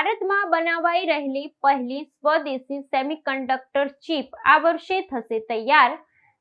ભારતમાં બનાવાઈ રહેલી પહેલી સ્વદેશી સેમિકન્ડક્ટર ચિપ આ વર્ષે થશે તૈયાર.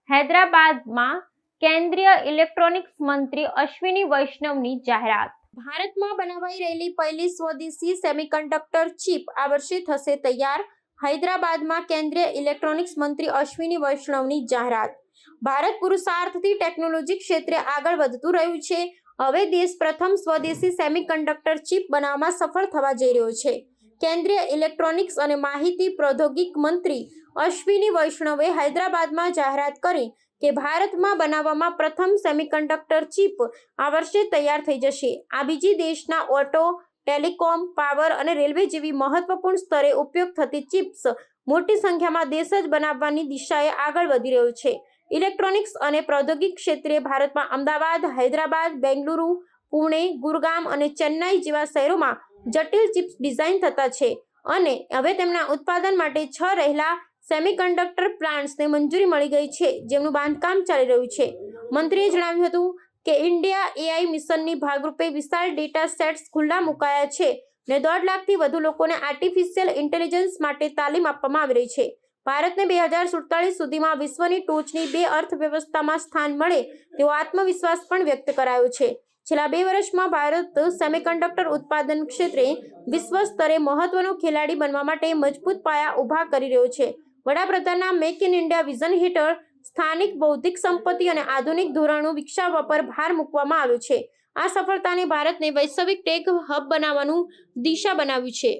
હૈદરાબાદમાં કેન્દ્રીય ઇલેક્ટ્રોનિક્સ મંત્રી અશ્વિની વૈષ્ણવની જાહેરાત. ભારતમાં બનાવાઈ રહેલી પહેલી સ્વદેશી સેમિકન્ડક્ટર ચિપ આ વર્ષે થશે તૈયાર. હૈદરાબાદમાં કેન્દ્રીય ઇલેક્ટ્રોનિક્સ મંત્રી અશ્વિની વૈષ્ણવની જાહેરાત. ભારત પુરુષાર્થથી ટેકનોલોજી ક્ષેત્રે આગળ વધતું રહ્યું છે. હવે દેશ પ્રથમ સ્વદેશી સેમિકન્ડક્ટર ચિપ બનાવવામાં સફળ થવા જઈ રહ્યો છે. કેન્દ્રીય ઇલેક્ટ્રોનિક્સ અને માહિતી પ્રૌદ્યોગિક મંત્રી અશ્વિની વૈષ્ણવે હૈદરાબાદમાં જાહેરાત કરી કે ભારતમાં બનાવવામાં પ્રથમ સેમિકન્ડક્ટર ચિપ આ વર્ષે તૈયાર થઈ જશે. આ બીજી દેશના ઓટો, ટેલિકોમ, પાવર અને રેલવે જેવી મહત્વપૂર્ણ સ્તરે ઉપયોગ થતી ચિપ્સ મોટી સંખ્યામાં દેશ જ બનાવવાની દિશાએ આગળ વધી રહ્યો છે. ઇલેક્ટ્રોનિક્સ અને પ્રૌદ્યોગિક ક્ષેત્રે ભારતમાં અમદાવાદ, હૈદરાબાદ, બેંગલુરુ, પુણે, ગુરગામ અને ચેન્નાઈ જેવા શહેરોમાં જટિલ ચિપ્સ ડિઝાઇન થતા છે અને હવે તેમના ઉત્પાદન માટે છ રહેલા સેમિકન્ડક્ટર પ્લાન્ટ્સને મંજૂરી મળી ગઈ છે જેમનું બાંધકામ ચાલી રહ્યું છે. મંત્રીએ જણાવ્યું હતું કે ઇન્ડિયા એઆઈ મિશનની ભાગરૂપે વિશાળ ડેટા સેટ્સ ખુલ્લા મુકાયા છે ને દોઢ લાખથી વધુ લોકોને આર્ટિફિશિયલ ઇન્ટેલિજન્સ માટે તાલીમ આપવામાં આવી રહી છે. ભારતને બે હજાર સુડતાલીસ સુધીમાં વિશ્વની ટોચની બે અર્થવ્યવસ્થામાં સ્થાન મળે તેવો આત્મવિશ્વાસ પણ વ્યક્ત કરાયો છે. છેલ્લા બે વર્ષમાં ભારત સેમિકન્ડક્ટર ઉત્પાદન ક્ષેત્રે વિશ્વ સ્તરે મહત્વનો ખેલાડી બનવા માટે મજબૂત પાયા ઊભા કરી રહ્યો છે. વડાપ્રધાનના મેક ઇન ઇન્ડિયા વિઝન હેઠળ સ્થાનિક બૌદ્ધિક સંપત્તિ અને આધુનિક ધોરણો વિકસાવવા પર ભાર મૂકવામાં આવ્યો છે. આ સફળતાને ભારતને વૈશ્વિક ટેક હબ બનાવવાનું દિશા બનાવ્યું છે.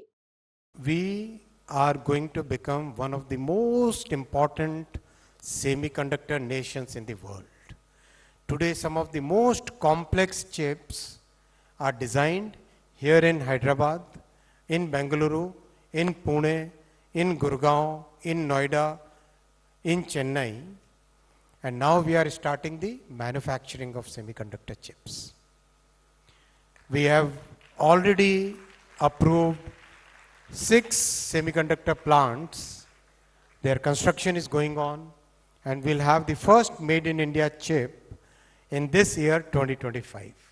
We are going to become one of the most important semiconductor nations in the world. Today, some of the most complex chips are designed here in Hyderabad, in Bengaluru, in Pune, in Gurgaon, in Noida, in Chennai, and now we are starting the manufacturing of semiconductor chips. We have already approved six semiconductor plants. Their construction is going on, and we'll have the first made in India chip in this year 2025.